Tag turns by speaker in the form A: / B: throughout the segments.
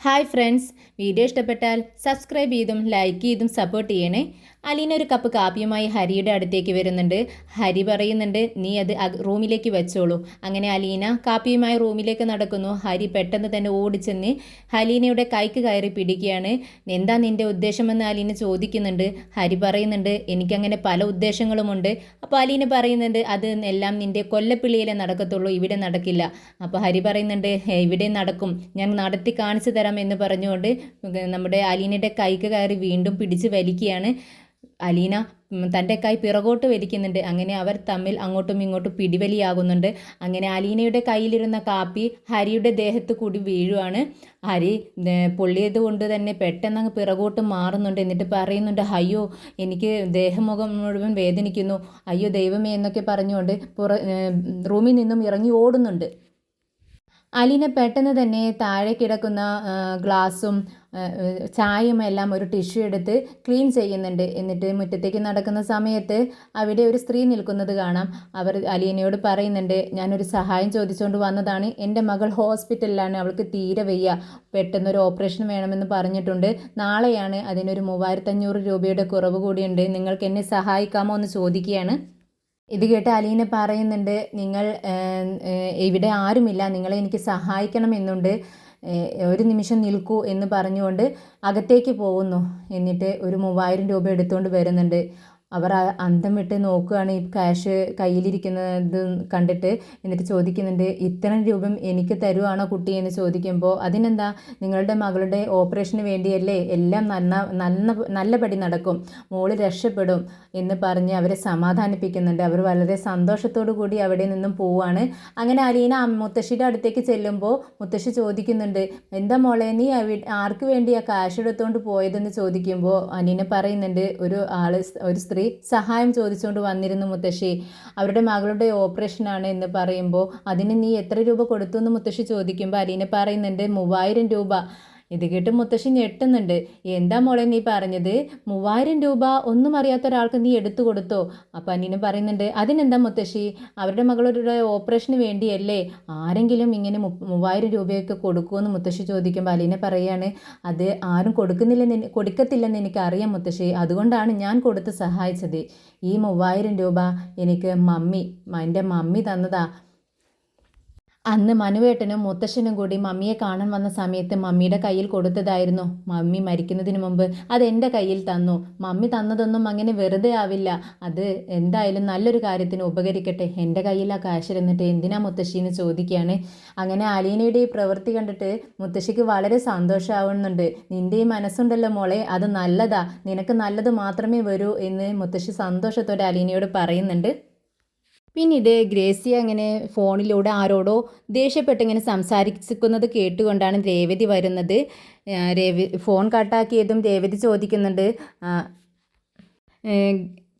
A: Hi friends video ഇഷ്ടപ്പെട്ടാൽ subscribe ചെയ്തും like ചെയ്തും സപ്പോർട്ട് ചെയ്യണേ. അലീന ഒരു കപ്പ് കാപ്പിയുമായി ഹരിയുടെ അടുത്തേക്ക് വരുന്നുണ്ട്. ഹരി പറയുന്നുണ്ട് നീ അത് റൂമിലേക്ക് വെച്ചോളൂ. അങ്ങനെ അലീന കാപ്പിയുമായി റൂമിലേക്ക് നടക്കുന്നു. ഹരി പെട്ടെന്ന് തന്നെ ഓടിച്ചെന്ന് ഹലീനയുടെ കൈക്ക് കയറി പിടിക്കുകയാണ്. എന്താ നിന്റെ ഉദ്ദേശമെന്ന് അലീന ചോദിക്കുന്നുണ്ട്. ഹരി പറയുന്നുണ്ട് എനിക്കങ്ങനെ പല ഉദ്ദേശങ്ങളുമുണ്ട്. അപ്പോൾ അലീന പറയുന്നുണ്ട് അത് എല്ലാം നിന്റെ കൊല്ലപ്പിള്ളിയിലെ നടക്കത്തുള്ളൂ ഇവിടെ നടക്കില്ല. അപ്പോൾ ഹരി പറയുന്നുണ്ട് "ഹേ, ഇവിടെ നടക്കും. ഞാൻ നടത്തി കാണിച്ചു തരാം. എന്ന് പറഞ്ഞുകൊണ്ട് നമ്മുടെ അലീനയുടെ കൈക്ക് കയറി വീണ്ടും പിടിച്ച് വലിക്കുകയാണ് അലീന. തന്റെ കൈ പിറകോട്ട് വലിക്കുന്നുണ്ട്. അങ്ങനെ അവർ തമ്മിൽ അങ്ങോട്ടും ഇങ്ങോട്ടും പിടിവലിയാകുന്നുണ്ട്. അങ്ങനെ അലീനയുടെ കയ്യിലിരുന്ന കാപ്പി ഹരിയുടെ ദേഹത്ത് കൂടി വീഴുവാണ്. ഹരി പൊള്ളിയത് കൊണ്ട് തന്നെ പെട്ടെന്ന് അങ്ങ് പിറകോട്ട് മാറുന്നുണ്ട്. എന്നിട്ട് പറയുന്നുണ്ട് അയ്യോ എനിക്ക് ദേഹമുഖം മുഴുവൻ വേദനിക്കുന്നു. അയ്യോ ദൈവമേ എന്നൊക്കെ പറഞ്ഞുകൊണ്ട് പുറ റൂമിൽ നിന്നും ഇറങ്ങി ഓടുന്നുണ്ട്. അലീന പെട്ടെന്ന് തന്നെ താഴെ കിടക്കുന്ന ഗ്ലാസും ചായയും എല്ലാം ഒരു ടിഷ്യൂ എടുത്ത് ക്ലീൻ ചെയ്യുന്നുണ്ട്. എന്നിട്ട് മുറ്റത്തേക്ക് നടക്കുന്ന സമയത്ത് അവിടെ ഒരു സ്ത്രീ നിൽക്കുന്നത് കാണാം. അവർ അലീനയോട് പറയുന്നുണ്ട് ഞാനൊരു സഹായം ചോദിച്ചുകൊണ്ട് വന്നതാണ്. എന്റെ മകൾ ഹോസ്പിറ്റലിലാണ്. അവൾക്ക് തീരെ വയ്യ. പെട്ടെന്നൊരു ഓപ്പറേഷൻ വേണമെന്ന് പറഞ്ഞിട്ടുണ്ട്. നാളെയാണ് അതിനൊരു മൂവായിരത്തഞ്ഞൂറ് രൂപയുടെ കുറവ് കൂടിയുണ്ട്. നിങ്ങൾക്ക് എന്നെ സഹായിക്കാമോ എന്ന് ചോദിക്കുകയാണ്. ഇത് കേട്ട് അലീന പറയുന്നുണ്ട് നിങ്ങൾ ഇവിടെ ആരുമില്ല നിങ്ങളെ എനിക്ക് സഹായിക്കണമെന്നുണ്ട് ഒരു നിമിഷം നിൽക്കൂ എന്ന് പറഞ്ഞുകൊണ്ട് അകത്തേക്ക് പോകുന്നു. എന്നിട്ട് ഒരു മൂവായിരം രൂപ എടുത്തുകൊണ്ട് വരുന്നുണ്ട്. അവർ അന്തം വിട്ട് നോക്കുകയാണ് ഈ ക്യാഷ് കയ്യിലിരിക്കുന്നത് കണ്ടിട്ട് എന്നിട്ട് ചോദിക്കുന്നുണ്ട് ഇത്രയും രൂപം എനിക്ക് തരുവാണോ കുട്ടി? എന്ന് ചോദിക്കുമ്പോൾ അതിനെന്താ? നിങ്ങളുടെ മകളുടെ ഓപ്പറേഷന് വേണ്ടിയല്ലേ? എല്ലാം നന്ന നന്ന നല്ലപടി നടക്കും. മോൾ രക്ഷപ്പെടും. എന്ന് പറഞ്ഞ് അവരെ സമാധാനിപ്പിക്കുന്നുണ്ട്. അവർ വളരെ സന്തോഷത്തോടു കൂടി അവിടെ നിന്നും പോവാണ് അങ്ങനെ അലീന മുത്തശ്ശിയുടെ അടുത്തേക്ക് ചെല്ലുമ്പോൾ മുത്തശ്ശി ചോദിക്കുന്നുണ്ട് എന്താ മോളെ നീ ആർക്ക് വേണ്ടിയാ കാശ് എടുത്തുകൊണ്ട് പോയതെന്ന്? ചോദിക്കുമ്പോൾ അലീന പറയുന്നുണ്ട് ഒരു ആൾ ഒരു സ്ത്രീ സഹായം ചോദിച്ചുകൊണ്ട് വന്നിരുന്നു മുത്തശ്ശി. അവരുടെ മകളുടെ ഓപ്പറേഷനാണ് എന്ന് പറയുമ്പോൾ അതിന് നീ എത്ര രൂപ കൊടുത്തു? എന്ന് മുത്തശ്ശി ചോദിക്കുമ്പോൾ അലീന പറയുന്നുണ്ട് മൂവായിരം രൂപ. ഇത് കേട്ട് മുത്തശ്ശി ഞെട്ടുന്നുണ്ട്. എന്താ മോളെ നീ പറഞ്ഞത്? മൂവായിരം രൂപ ഒന്നും അറിയാത്ത ഒരാൾക്ക് നീ എടുത്തു കൊടുത്തോ? അപ്പം അനിയനും പറയുന്നുണ്ട് അതിനെന്താ മുത്തശ്ശി? അവരുടെ മകളുടെ ഓപ്പറേഷന് വേണ്ടിയല്ലേ ആരെങ്കിലും ഇങ്ങനെ മൂവായിരം രൂപയൊക്കെ കൊടുക്കുമെന്ന് മുത്തശ്ശി ചോദിക്കുമ്പോൾ അലീന പറയാണ് അത് ആരും കൊടുക്കുന്നില്ലെന്ന് കൊടുക്കത്തില്ലെന്ന് എനിക്കറിയാം മുത്തശ്ശി. അതുകൊണ്ടാണ് ഞാൻ കൊടുത്ത് സഹായിച്ചത്. ഈ മൂവായിരം രൂപ എനിക്ക് മമ്മി എന്റെ മമ്മി തന്നതാ. അന്ന് മനുവേട്ടനും മുത്തശ്ശനും കൂടി മമ്മിയെ കാണാൻ വന്ന സമയത്ത് മമ്മിയുടെ കയ്യിൽ കൊടുത്തതായിരുന്നു. മമ്മി മരിക്കുന്നതിന് മുമ്പ് അത് എന്റെ കയ്യിൽ തന്നു. മമ്മി തന്നതൊന്നും അങ്ങനെ വെറുതെ ആവില്ല. അത് എന്തായാലും നല്ലൊരു കാര്യത്തിന് ഉപകരിക്കട്ടെ. എന്റെ കയ്യിൽ ആ കാശ് എന്തിനാ മുത്തശ്ശിന്ന് ചോദിക്കുകയാണ് അങ്ങനെ അലീനയുടെ ഈ പ്രവൃത്തി കണ്ടിട്ട് മുത്തശ്ശിക്ക് വളരെ സന്തോഷമാവുന്നുണ്ട് നിന്റെ ഈ മനസ്സുണ്ടല്ലോ മോളെ അത് നല്ലതാ. നിനക്ക് നല്ലത് മാത്രമേ വരൂ എന്ന് മുത്തശ്ശി സന്തോഷത്തോടെ അലീനയോട് പറയുന്നുണ്ട്. പിന്നീട് ഗ്രേസി അങ്ങനെ ഫോണിലൂടെ ആരോടോ ദേഷ്യപ്പെട്ട് ഇങ്ങനെ സംസാരിക്കുന്നത് കേട്ടുകൊണ്ടാണ് രേവതി വരുന്നത്. രേവി ഫോൺ കട്ടാക്കിയതും രേവതി ചോദിക്കുന്നുണ്ട്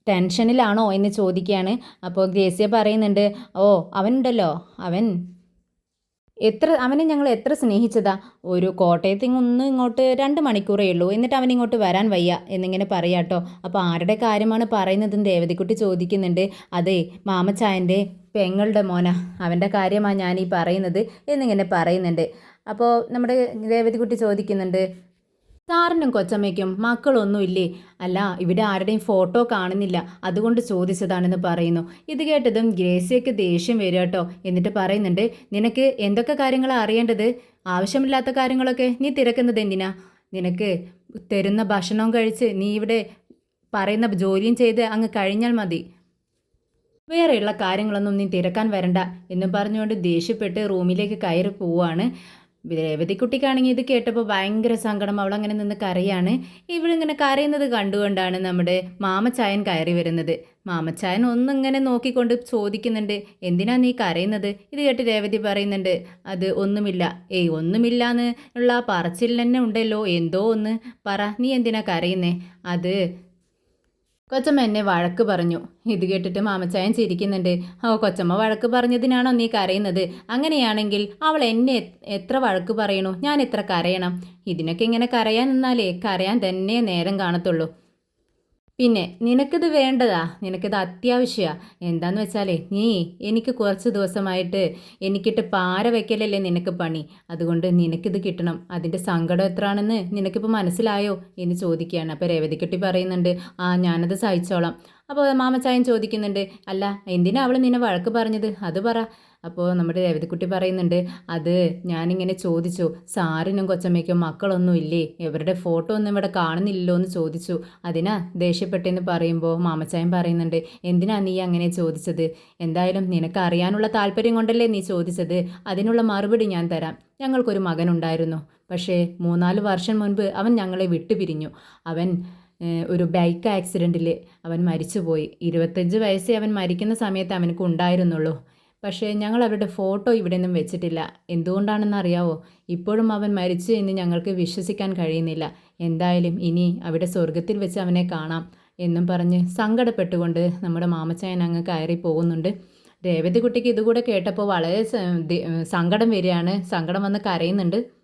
A: ടെൻഷനിലാണോ എന്ന് ചോദിക്കുകയാണ്. അപ്പോൾ ഗ്രേസിയ പറയുന്നുണ്ട് ഓ അവനുണ്ടല്ലോ അവൻ എത്ര അവനെ ഞങ്ങൾ എത്ര സ്നേഹിച്ചതാ? ഒരു കോട്ടയത്ത് നിന്ന് ഇങ്ങോട്ട് രണ്ട് മണിക്കൂറേ ഉള്ളൂ. എന്നിട്ട് അവൻ ഇങ്ങോട്ട് വരാൻ വയ്യ എന്നിങ്ങനെ പറയാട്ടോ അപ്പോൾ ആരുടെ കാര്യമാണ് പറയുന്നതെന്ന് ദേവതിക്കുട്ടി ചോദിക്കുന്നുണ്ട്. അതെ മാമച്ചായന്റെ പെങ്ങളുടെ മോന. അവന്റെ കാര്യമാണ് ഞാൻ ഈ പറയുന്നത് എന്നിങ്ങനെ പറയുന്നുണ്ട്. അപ്പോൾ നമ്മുടെ ദേവതിക്കുട്ടി ചോദിക്കുന്നുണ്ട് സാറിനും കൊച്ചമ്മയ്ക്കും മക്കളൊന്നുമില്ലേ? അല്ല ഇവിടെ ആരുടെയും ഫോട്ടോ കാണുന്നില്ല. അതുകൊണ്ട് ചോദിച്ചതാണെന്ന് പറയുന്നു. ഇത് കേട്ടതും ഗ്രേസിയയ്ക്ക് ദേഷ്യം വരും കേട്ടോ. എന്നിട്ട് പറയുന്നുണ്ട് നിനക്ക് എന്തൊക്കെ കാര്യങ്ങളാണ് അറിയേണ്ടത്? ആവശ്യമില്ലാത്ത കാര്യങ്ങളൊക്കെ നീ തിരക്കുന്നത് എന്തിനാ? നിനക്ക് തരുന്ന ഭക്ഷണവും കഴിച്ച് നീ ഇവിടെ പറയുന്ന ജോലിയും ചെയ്ത് അങ്ങ് കഴിഞ്ഞാൽ മതി. വേറെയുള്ള കാര്യങ്ങളൊന്നും നീ തിരക്കാൻ വരണ്ട എന്ന് പറഞ്ഞുകൊണ്ട് ദേഷ്യപ്പെട്ട് റൂമിലേക്ക് കയറി പോവാണ്. രേവതിക്കുട്ടിക്കാണെങ്കിൽ ഇത് കേട്ടപ്പോൾ ഭയങ്കര സങ്കടം. അവൾ അങ്ങനെ നിന്ന് കരയാണ്. ഇവളിങ്ങനെ കരയുന്നത് കണ്ടുകൊണ്ടാണ് നമ്മുടെ മാമച്ചായൻ കയറി വരുന്നത്. മാമച്ചായൻ ഒന്നിങ്ങനെ നോക്കിക്കൊണ്ട് ചോദിക്കുന്നുണ്ട് എന്തിനാ നീ കരയുന്നത്? ഇത് കേട്ട് രേവതി പറയുന്നുണ്ട് അത് ഒന്നുമില്ല. ഏയ് ഒന്നുമില്ല ഉള്ള ആ പറച്ചിൽ തന്നെ ഉണ്ടല്ലോ എന്തോ ഒന്ന് പറ. നീ എന്തിനാ കരയുന്നേ? അത് കൊച്ചമ്മ എന്നെ വഴക്ക് പറഞ്ഞു. ഇത് കേട്ടിട്ട് മാമച്ചായൻ ചിരിക്കുന്നുണ്ട്. ഓ കൊച്ചമ്മ വഴക്ക് പറഞ്ഞതിനാണോ നീ കരയുന്നത്? അങ്ങനെയാണെങ്കിൽ അവൾ എന്നെ എത്ര വഴക്ക് പറയണു? ഞാൻ എത്ര കരയണം? ഇതിനൊക്കെ ഇങ്ങനെ കരയാൻ നിന്നാലേ കരയാൻ തന്നെ നേരം കാണത്തുള്ളൂ. പിന്നെ നിനക്കിത് വേണ്ടതാ. നിനക്കിത് അത്യാവശ്യമാണ് എന്താന്ന് വെച്ചാലേ നീ എനിക്ക് കുറച്ച് ദിവസമായിട്ട് എനിക്കിട്ട് പാര വയ്ക്കലല്ലേ നിനക്ക് പണി. അതുകൊണ്ട് നിനക്കിത് കിട്ടണം. അതിന്റെ സങ്കടം എത്രയാണെന്ന് നിനക്കിപ്പോൾ മനസ്സിലായോ? എന്ന് ചോദിക്കുകയാണ്. അപ്പോൾ രേവതിക്കുട്ടി പറയുന്നുണ്ട് ആ ഞാനത് സഹിച്ചോളാം. അപ്പോൾ മാമച്ചായൻ ചോദിക്കുന്നുണ്ട് അല്ല എന്തിനാ അവൾ നിന്നെ വഴക്ക് പറഞ്ഞത്? അത് പറ. അപ്പോൾ നമ്മുടെ രേവതിക്കുട്ടി പറയുന്നുണ്ട് അത് ഞാനിങ്ങനെ ചോദിച്ചു സാറിനും കൊച്ചമ്മയ്ക്കും മക്കളൊന്നും ഇല്ലേ? ഇവരുടെ ഫോട്ടോ ഒന്നും ഇവിടെ കാണുന്നില്ലല്ലോ എന്ന് ചോദിച്ചു. അതിനാ ദേഷ്യപ്പെട്ടെന്ന് പറയുമ്പോൾ മാമച്ചായൻ പറയുന്നുണ്ട് എന്തിനാ നീ അങ്ങനെ ചോദിച്ചത്? എന്തായാലും നിനക്ക് അറിയാനുള്ള താല്പര്യം കൊണ്ടല്ലേ നീ ചോദിച്ചത്? അതിനുള്ള മറുപടി ഞാൻ തരാം. ഞങ്ങൾക്കൊരു മകനുണ്ടായിരുന്നു. പക്ഷേ മൂന്നാൽ വർഷം മുൻപ് അവൻ ഞങ്ങളെ വിട്ടുപിരിഞ്ഞു. അവൻ ഒരു ബൈക്ക് ആക്സിഡന്റിൽ അവൻ മരിച്ചുപോയി. ഇരുപത്തഞ്ച് വയസ്സേ അവൻ മരിക്കുന്ന സമയത്ത് അവനക്ക് ഉണ്ടായിരുന്നുള്ളൂ. പക്ഷേ ഞങ്ങൾ അവരുടെ ഫോട്ടോ ഇവിടെ നിന്നും വെച്ചിട്ടില്ല. എന്തുകൊണ്ടാണെന്ന് അറിയാവോ? ഇപ്പോഴും അവൻ മരിച്ചു എന്ന് ഞങ്ങൾക്ക് വിശ്വസിക്കാൻ കഴിയുന്നില്ല. എന്തായാലും ഇനി അവിടെ സ്വർഗത്തിൽ വെച്ച് അവനെ കാണാം എന്നും പറഞ്ഞ് സങ്കടപ്പെട്ടുകൊണ്ട് നമ്മുടെ മാമച്ചായൻ അങ്ങ് കയറി പോകുന്നുണ്ട്. രേവതി കുട്ടിക്ക് ഇതുകൂടെ കേട്ടപ്പോൾ വളരെ സങ്കടം വരികയാണ്. സങ്കടം വന്ന് കരയുന്നുണ്ട്.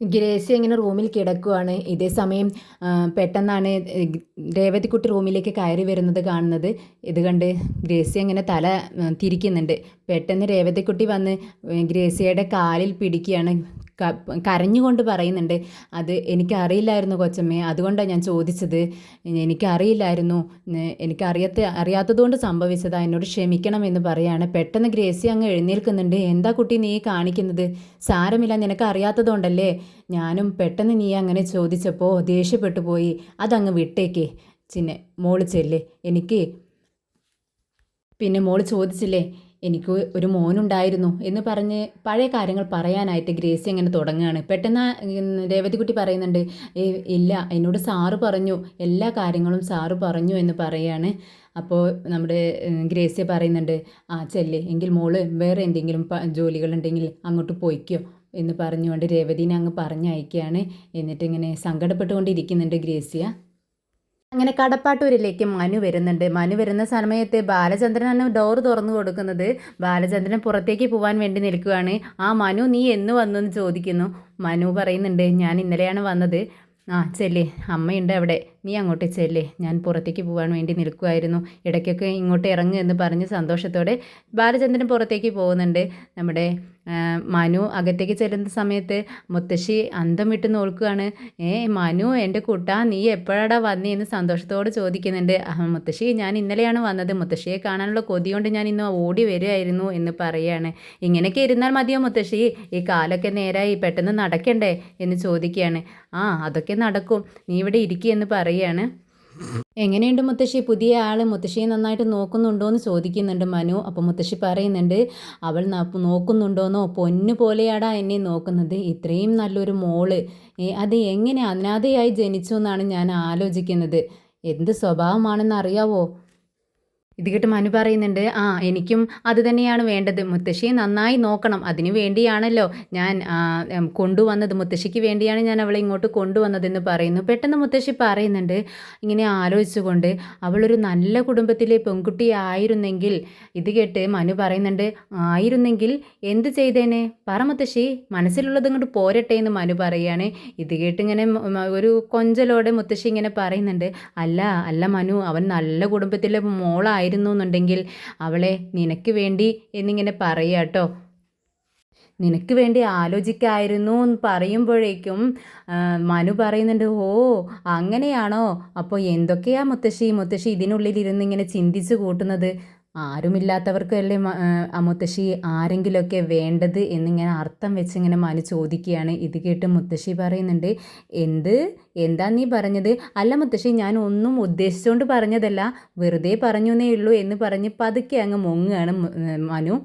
A: ഗ്രേസി ഇങ്ങനെ റൂമിൽ കിടക്കുവാണ്. ഇതേ സമയം പെട്ടെന്നാണ് രേവതിക്കുട്ടി റൂമിലേക്ക് കയറി വരുന്നത് കാണുന്നത്. ഇത് കണ്ട് ഗ്രേസി അങ്ങനെ തല തിരിക്കുന്നുണ്ട്. പെട്ടെന്ന് രേവതിക്കുട്ടി വന്ന് ഗ്രേസിയുടെ കാലിൽ പിടിക്കുകയാണ്. കരഞ്ഞുകൊണ്ട് പറയുന്നുണ്ട് അത് എനിക്കറിയില്ലായിരുന്നു കൊച്ചമ്മേ അതുകൊണ്ടാണ് ഞാൻ ചോദിച്ചത്. എനിക്കറിയില്ലായിരുന്നു. എനിക്കറിയാത്ത അറിയാത്തതുകൊണ്ട് സംഭവിച്ചതാ. എന്നോട് ക്ഷമിക്കണം എന്ന് പറയാണ്. പെട്ടെന്ന് ഗ്രേസി അങ്ങ് എഴുന്നേൽക്കുന്നുണ്ട്. എന്താ കുട്ടി നീ കാണിക്കുന്നത്? സാരമില്ല നിനക്ക് അറിയാത്തതുകൊണ്ടല്ലേ ഞാനും പെട്ടെന്ന് നീ അങ്ങനെ ചോദിച്ചപ്പോൾ ദേഷ്യപ്പെട്ടു പോയി. അതങ്ങ് വിട്ടേക്കേ. ചിന്നെ മോൾ ചെല്ലേ. എനിക്ക് പിന്നെ മോൾ ചോദിച്ചില്ലേ? എനിക്ക് ഒരു മോനുണ്ടായിരുന്നു എന്ന് പറഞ്ഞ് പഴയ കാര്യങ്ങൾ പറയാനായിട്ട് ഗ്രേസി അങ്ങനെ തുടങ്ങുകയാണ്. പെട്ടെന്ന് രേവതികുട്ടി പറയുന്നുണ്ട് ഇല്ല എന്നോട് സാറ് പറഞ്ഞു എല്ലാ കാര്യങ്ങളും സാറ് പറഞ്ഞു എന്ന് പറയാണ്. അപ്പോൾ നമ്മുടെ ഗ്രേസി പറയുന്നുണ്ട് ആ ചെല്ലേ എങ്കിൽ മോൾ വേറെ എന്തെങ്കിലും ജോലികളുണ്ടെങ്കിൽ അങ്ങോട്ട് പോയിക്കോ എന്ന് പറഞ്ഞുകൊണ്ട് രേവതിനെ അങ്ങ് പറഞ്ഞയക്കുകയാണ്. എന്നിട്ടിങ്ങനെ സങ്കടപ്പെട്ടുകൊണ്ടിരിക്കുന്നുണ്ട് ഗ്രേസിയ. അങ്ങനെ കടപ്പാട്ടൂരിലേക്ക് മനു വരുന്നുണ്ട്. മനു വരുന്ന സമയത്ത് ബാലചന്ദ്രനാണ് ഡോർ തുറന്നു കൊടുക്കുന്നത്. ബാലചന്ദ്രൻ പുറത്തേക്ക് പോകാൻ വേണ്ടി നിൽക്കുകയാണ്. ആ മനു നീ എന്ന് വന്നു? എന്ന് ചോദിക്കുന്നു. മനു പറയുന്നുണ്ട് ഞാൻ ഇന്നലെയാണ് വന്നത്. ആ ചെല്ലേ. അമ്മയുണ്ട് അവിടെ. നീ അങ്ങോട്ട് ചെല്ലേ. ഞാൻ പുറത്തേക്ക് പോകാൻ വേണ്ടി നിൽക്കുമായിരുന്നു ഇടയ്ക്കൊക്കെ ഇങ്ങോട്ട് ഇറങ്ങുക എന്ന് പറഞ്ഞ് സന്തോഷത്തോടെ ബാലചന്ദ്രൻ പുറത്തേക്ക് പോകുന്നുണ്ട്. നമ്മുടെ മനു അകത്തേക്ക് ചെല്ലുന്ന സമയത്ത് മുത്തശ്ശി അന്തം വിട്ട് നോക്കുകയാണ്. ഏ മനു എന്റെ കുട്ടാ നീ എപ്പോഴാടാ വന്നേ? എന്ന് സന്തോഷത്തോട് ചോദിക്കുന്നുണ്ട്. മുത്തശ്ശി ഞാൻ ഇന്നലെയാണ് വന്നത്. മുത്തശ്ശിയെ കാണാനുള്ള കൊതികൊണ്ട് ഞാൻ ഇന്ന് ഓടി വരികയായിരുന്നു എന്ന് പറയുകയാണ്. ഇങ്ങനെയൊക്കെ ഇരുന്നാൽ മതിയോ മുത്തശ്ശി? ഈ കാലൊക്കെ നേരായി പെട്ടെന്ന് നടക്കണ്ടേ? എന്ന് ചോദിക്കുകയാണ്. ആ അതൊക്കെ നടക്കും. നീ ഇവിടെ ഇരിക്കുകയെന്ന് പറയുകയാണ്. എങ്ങനെയുണ്ട് മുത്തശ്ശി? പുതിയ ആൾ മുത്തശ്ശിയെ നന്നായിട്ട് നോക്കുന്നുണ്ടോ എന്ന് ചോദിക്കുന്നുണ്ട് മനു. അപ്പോൾ മുത്തശ്ശി പറയുന്നുണ്ട് അവൾ നോക്കുന്നുണ്ടോന്നോ? പൊന്നു പോലെയാടാ എന്നെ നോക്കുന്നത്. ഇത്രയും നല്ലൊരു മോൾ. അത് എങ്ങനെ അനാഥയായി ജനിച്ചു എന്നാണ് ഞാൻ ആലോചിക്കുന്നത്. എന്ത് സ്വഭാവമാണെന്ന് അറിയാവോ? ഇത് കേട്ട് മനു പറയുന്നുണ്ട് ആ എനിക്കും അത് തന്നെയാണ് വേണ്ടത്. മുത്തശ്ശിയെ നന്നായി നോക്കണം. അതിനു വേണ്ടിയാണല്ലോ ഞാൻ കൊണ്ടുവന്നത്. മുത്തശ്ശിക്ക് വേണ്ടിയാണ് ഞാൻ അവളെ ഇങ്ങോട്ട് കൊണ്ടുവന്നതെന്ന് പറയുന്നു. പെട്ടെന്ന് മുത്തശ്ശി പറയുന്നുണ്ട് ഇങ്ങനെ ആലോചിച്ചുകൊണ്ട് അവളൊരു നല്ല കുടുംബത്തിലെ പെൺകുട്ടി ആയിരുന്നെങ്കിൽ ഇത് കേട്ട് മനു പറയുന്നുണ്ട് ആയിരുന്നെങ്കിൽ എന്ത് ചെയ്തേനെ? പറ മുത്തശ്ശി മനസ്സിലുള്ളത് ഇങ്ങോട്ട് പോരട്ടെ എന്ന് മനു പറയുകയാണ്. ഇത് കേട്ട് ഇങ്ങനെ ഒരു കൊഞ്ചലോടെ മുത്തശ്ശി ഇങ്ങനെ പറയുന്നുണ്ട് അല്ല അല്ല മനു അവൻ നല്ല കുടുംബത്തിലെ മോളായി ആയിരുന്നു എന്നുണ്ടെങ്കിൽ അവളെ നിനക്ക് വേണ്ടി എന്നിങ്ങനെ പറയുക കേട്ടോ നിനക്ക് വേണ്ടി ആലോചിക്കായിരുന്നു എന്ന് പറയുമ്പോഴേക്കും മനു പറയുന്നുണ്ട് ഓ അങ്ങനെയാണോ? അപ്പോൾ എന്തൊക്കെയാ മുത്തശ്ശി? മുത്തശ്ശി ഇതിനുള്ളിൽ ഇരുന്ന് ഇങ്ങനെ ചിന്തിച്ചു കൂട്ടുന്നത്? ആരുമില്ലാത്തവർക്കല്ലേ മുത്തശ്ശി ആരെങ്കിലുമൊക്കെ വേണ്ടത് എന്നിങ്ങനെ അർത്ഥം വെച്ച് ഇങ്ങനെ മനു ചോദിക്കുകയാണ്. ഇത് കേട്ട് മുത്തശ്ശി പറയുന്നുണ്ട് എന്ത്? എന്താ നീ പറഞ്ഞത്? അല്ല മുത്തശ്ശി ഞാൻ ഒന്നും ഉദ്ദേശിച്ചുകൊണ്ട് പറഞ്ഞതല്ല. വെറുതെ പറഞ്ഞു എന്നേ ഉള്ളൂ എന്ന് പറഞ്ഞ് പതുക്കെ അങ്ങ് മുങ്ങുകയാണ് മനു.